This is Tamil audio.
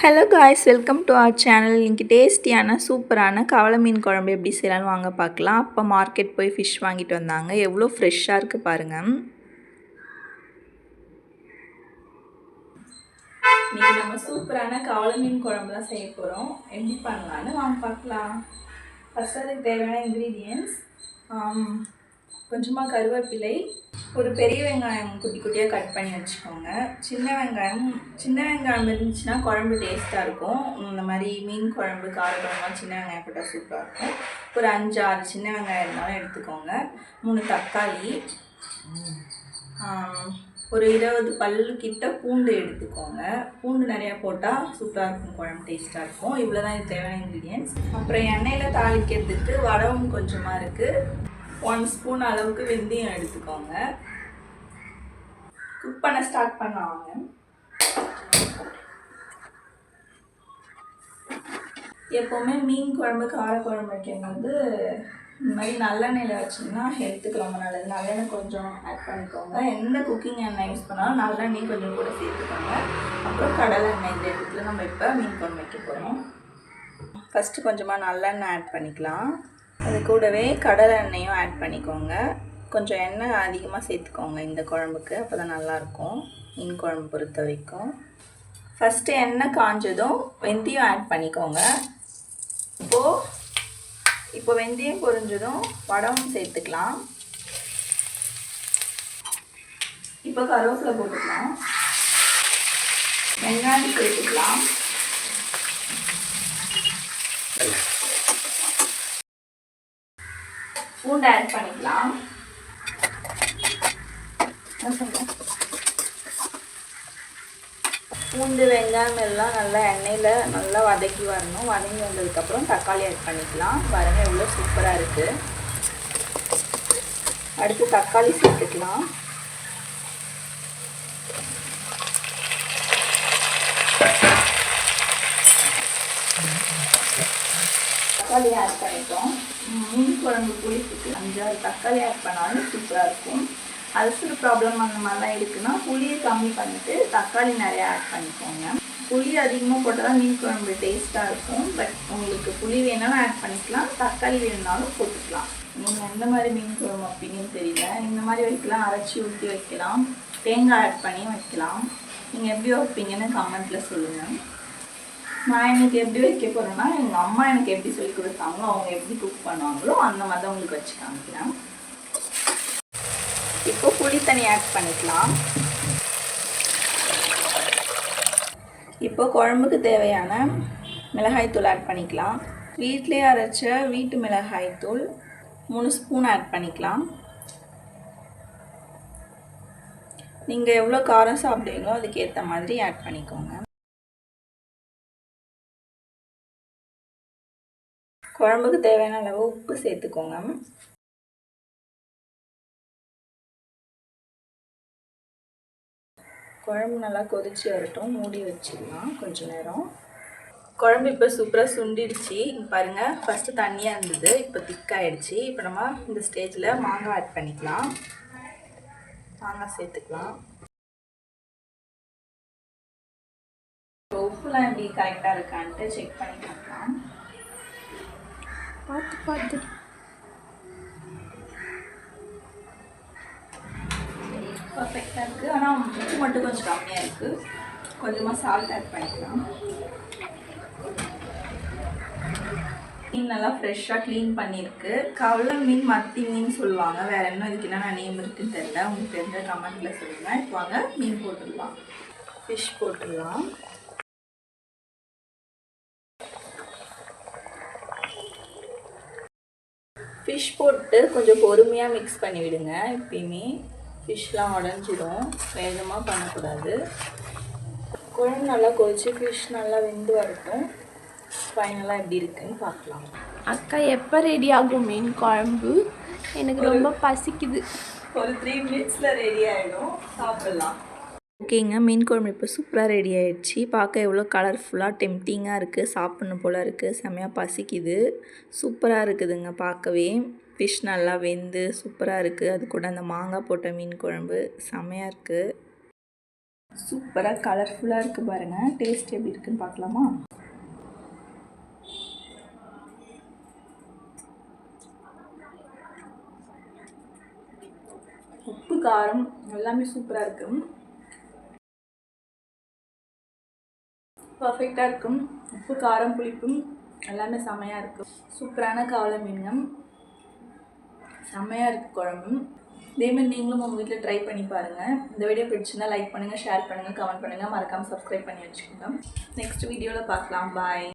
Hello guys welcome to our channel இன்றைக்கி டேஸ்டியான சூப்பரான கவலை மீன் குழம்பு எப்படி செய்யலாம்னு வாங்க பார்க்கலாம். அப்போ மார்க்கெட் போய் ஃபிஷ் வாங்கிட்டு வந்தாங்க. எவ்வளோ ஃப்ரெஷ்ஷாக இருக்குது பாருங்கள் இன்றைக்கி நம்ம சூப்பரான கவலை மீன் குழம்பு தான் செய்ய போகிறோம் எப்படி பண்ணலான்னு வாங்க பார்க்கலாம். ஃபஸ்ட் அதுக்கு தேவையான இன்க்ரீடியன்ஸ் கொஞ்சமாக கருவேப்பிலை ஒரு பெரிய வெங்காயம் குட்டி குட்டியாக கட் பண்ணி வச்சுக்கோங்க. சின்ன வெங்காயம் சின்ன வெங்காயம் இருந்துச்சுன்னா குழம்பு டேஸ்ட்டாக இருக்கும். இந்த மாதிரி மீன் குழம்பு காரக்குழம்புலாம் சின்ன வெங்காயம் போட்டால் சூப்பராக இருக்கும். ஒரு அஞ்சு ஆறு சின்ன வெங்காயம் இருந்தாலும் எடுத்துக்கோங்க. மூணு தக்காளி ஒரு இருபது பல் கிட்ட பூண்டு எடுத்துக்கோங்க. பூண்டு நிறையா போட்டால் சூப்பராக இருக்கும் குழம்பு டேஸ்ட்டாக இருக்கும். இவ்வளோ தான் இது தேவையான இன்க்ரீடியன்ஸ் அப்புறம் எண்ணெயில் தாளிக்கிறதுக்கு வடவும் கொஞ்சமாக இருக்குது ஒன் ஸ்பூன் அளவுக்கு வெந்தயம் எடுத்துக்கோங்க. குக் பண்ண ஸ்டார்ட் பண்ணுவாங்க எப்போவுமே மீன் குழம்பு கார குழம்பு வந்து இந்த மாதிரி நல்லெண்ணெயில் வச்சிங்கன்னா ஹெல்த்துக்கு ரொம்ப நல்லது. நல்லெண்ணெய் கொஞ்சம் ஆட் பண்ணிக்கோங்க. எந்த குக்கிங் எண்ணெய் யூஸ் பண்ணாலும் நல்லெண்ணெய் கொஞ்சம் கூட சேர்த்துக்கோங்க. அப்புறம் கடலை எண்ணெய் இந்த இடத்துல நம்ம இப்போ மீன் குழம்பு வைக்க போகிறோம் ஃபஸ்ட்டு கொஞ்சமாக நல்லெண்ணெய் ஆட் பண்ணிக்கலாம். அது கூடவே கடலை எண்ணெயும் ஆட் பண்ணிக்கோங்க. கொஞ்சம் எண்ணெய் அதிகமாக சேர்த்துக்கோங்க இந்த குழம்புக்கு அப்போ தான் நல்லாயிருக்கும். மீன் குழம்பு பொறுத்த வரைக்கும். ஃபஸ்ட்டு எண்ணெய் காஞ்சதும் வெந்தயம் ஆட் பண்ணிக்கோங்க. இப்போது இப்போ வெந்தயம் பொரிஞ்சதும் வடமும் சேர்த்துக்கலாம். இப்போ கருவேப்பிலை போட்டுக்கலாம். வெங்காயம் சேர்த்துக்கலாம். பூண்டு ஆட் பண்ணிக்கலாம். பூண்டு வெங்காயம் எல்லாம் நல்லா எண்ணெயில் நல்லா வதக்கி வரணும். வதங்கி வந்ததுக்கப்புறம் தக்காளி ஆட் பண்ணிக்கலாம். பாருங்கள் எவ்வளோ சூப்பராக இருக்குது அடுத்து தக்காளி சேர்த்துக்கலாம். தக்காளி ஆட் பண்ணிட்டோம். மீன் குழம்பு புளிப்புக்கு அஞ்சாறு தக்காளி ஆட் பண்ணாலும் சூப்பராக இருக்கும். அல்சர் ப்ராப்ளம் அந்த மாதிரிலாம் இருக்குன்னா புளியை கம்மி பண்ணிவிட்டு தக்காளி நிறையா ஆட் பண்ணிக்கோங்க. புளி அதிகமாக போட்டால் தான் மீன் குழம்பு டேஸ்ட்டாக இருக்கும். பட் உங்களுக்கு புளி வேணாலும் ஆட் பண்ணிக்கலாம். தக்காளி வேணுனாலும் போட்டுக்கலாம். நீங்கள் எந்த மாதிரி மீன் குழம்பு அப்படின்னு தெரியல. இந்த மாதிரி வைக்கலாம் அரைச்சி ஊற்றி வைக்கலாம். தேங்காய் ஆட் பண்ணி வைக்கலாம். நீங்கள் எப்படி வைப்பீங்கன்னு கமெண்ட்டில் சொல்லுங்கள் நான் எனக்கு எப்படி வைக்க போகிறேன்னா எங்கள் அம்மா எனக்கு எப்படி சொல்லி கொடுத்தாங்களோ அவங்க எப்படி குக் பண்ணுவாங்களோ அந்த மாதிரி தான் உங்களுக்கு வச்சு காமிக்கிறேன். இப்போ புளி தண்ணி ஆட் பண்ணிக்கலாம். இப்போ குழம்புக்கு தேவையான மிளகாய்த்தூள் ஆட் பண்ணிக்கலாம். வீட்டிலே அரைச்ச வீட்டு மிளகாய்த்தூள் மூணு ஸ்பூன் ஆட் பண்ணிக்கலாம். நீங்கள் எவ்வளோ காரம் சாப்பிடுவீங்களோ அதுக்கேற்ற மாதிரி ஆட் பண்ணிக்கோங்க. குழம்புக்கு தேவையான அளவு உப்பு சேர்த்துக்கோங்க. குழம்பு நல்லா கொதிச்சு வரட்டும். மூடி வச்சிடலாம். கொஞ்சம் நேரம். குழம்பு இப்போ சூப்பராக சுண்டிடுச்சு. பாருங்கள் ஃபஸ்ட்டு தண்ணியாக இருந்தது. இப்போ திக்காயிடுச்சு இப்போ நம்ம இந்த ஸ்டேஜில் மாங்காய் ஆட் பண்ணிக்கலாம். மாங்காய் சேர்த்துக்கலாம். இப்போ உப்புலாம் எப்படி கரெக்டாக இருக்கான்ட்டு செக் பண்ணி பார்க்கலாம். பார்த்து பார்த்து. பர்ஃபெக்டாக இருக்குது ஆனால் உப்பு மட்டும் கொஞ்சம் கம்மியாக இருக்குது கொஞ்சமாக சால்ட் ஆட் பண்ணிக்கலாம். மீன் நல்லா ஃப்ரெஷ்ஷாக க்ளீன் பண்ணியிருக்கு கவலை மீன் மத்தி மீன் சொல்லுவாங்க. வேறு என்ன இதுக்கு என்னென்ன நேம் இருக்குன்னு தெரியல. உங்களுக்கு தெரிஞ்ச கமெண்ட்டில் சொல்லுங்கள் இப்போ வாங்க மீன் போட்டுடலாம். ஃபிஷ் போட்டுடலாம். ஃபிஷ் போட்டு கொஞ்சம் பொறுமையாக மிக்ஸ் பண்ணி விடுங்க எப்பயுமே ஃபிஷ்லாம் உடஞ்சிடும் வேகமாக பண்ணக்கூடாது. குழம்பு நல்லா கொதிச்சு ஃபிஷ் நல்லா வெந்து வரட்டும். ஃபைனலாக எப்படி இருக்குன்னு பார்க்கலாம். அக்கா எப்போ ரெடி ஆகும் மீன் குழம்பு? எனக்கு ரொம்ப பசிக்குது. ஒரு த்ரீ மினிட்ஸில் ரெடி ஆகிடும் சாப்பிட்லாம். ஓகேங்க. மீன் குழம்பு இப்போ சூப்பராக ரெடி ஆகிடுச்சு பார்க்க எவ்வளோ கலர்ஃபுல்லாக டெம்டிங்காக இருக்குது சாப்பிட்ணும் போல் இருக்குது செம்மையாக பசிக்குது. சூப்பராக இருக்குதுங்க பார்க்கவே. ஃபிஷ் நல்லா வெந்து சூப்பராக இருக்குது அது கூட அந்த மாங்காய் போட்ட மீன் குழம்பு செம்மையாக இருக்குது சூப்பராக கலர்ஃபுல்லாக இருக்குது பாருங்கள் டேஸ்ட் எப்படி இருக்குன்னு பார்க்கலாமா? உப்பு காரம் எல்லாமே சூப்பராக இருக்குது பர்ஃபெக்டாக இருக்கும். உப்பு காரம் புளிப்பும் எல்லாமே செம்மையாக இருக்கும். சூப்பரான கவலை மீன்கம் செம்மையாக இருக்குது குழம்பும் இதேமாதிரி நீங்களும் உங்கள் வீட்டில் ட்ரை பண்ணி பாருங்கள் இந்த வீடியோ பிடிச்சிருந்தா லைக் பண்ணுங்கள் ஷேர் பண்ணுங்கள் கமெண்ட் பண்ணுங்கள் மறக்காமல் சப்ஸ்கிரைப் பண்ணி வச்சுக்கோங்க. நெக்ஸ்ட் வீடியோவில் பார்க்கலாம். பாய்